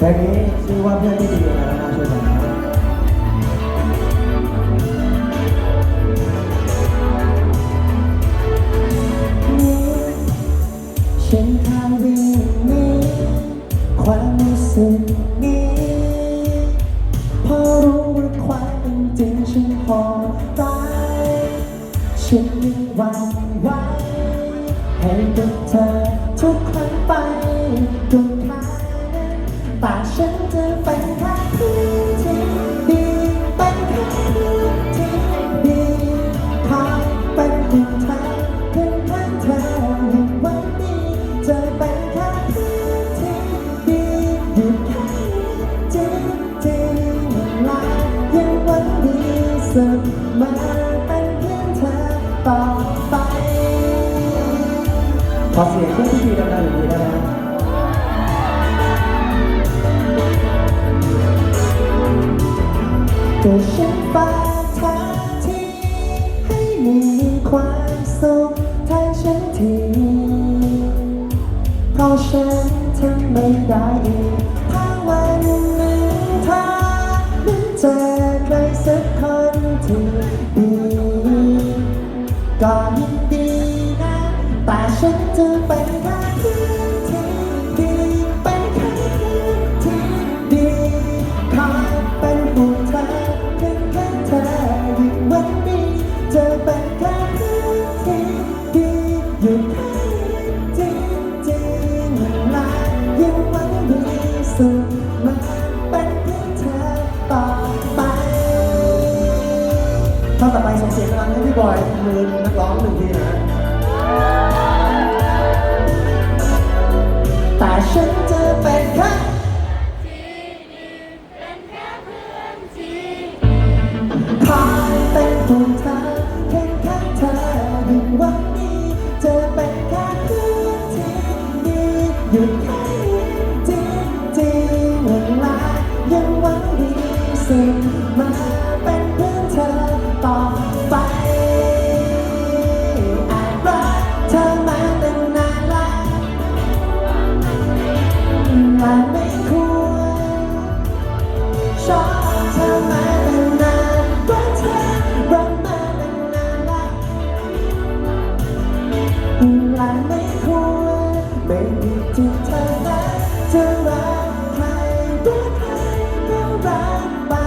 พลงนี้ชื่อว่าเพื่อนที่ดีนะน่าช่วยกันนะฉันทางวิ่งนี้ความรู้สึกนี้พราะรู้ว่าความเป็นจริงฉันพอตายฉันยังหวั่นไหวให้กับเธอ เสมอเป็นเพื่อนเธอต่อไป ขอเสียงเพื่อนที่ดีดังๆอย่างนี้ได้ไหมครับก็ฉันฝากเธอที่ให้มีความสุขแทนฉันทีเพราะฉันทำไม่ได้อีกถ้าวันหนึ่งเธอนั้นเจอ ฉันจะเป็นแค่เพื่อนที่ดีเป็นแค่เพื่อนที่ดีคอยเป็นผู้เธอเพียงแค่เธอยู่งวันนี้จะเป็นแค่เพื่อนที่ดีอยู่แค่นี้จริงจริงๆและยังวังดีสุดมาเป็นเพื่อนเธอต่อไปถ้าต่อไปส่งเสียงกำลังให้พี่บอยมือนักร้องหนึ่งทีนะ หยุดแค่นี้จริงจริงเวลายังหวังดีสิมาเป็นเพื่อน ที่เ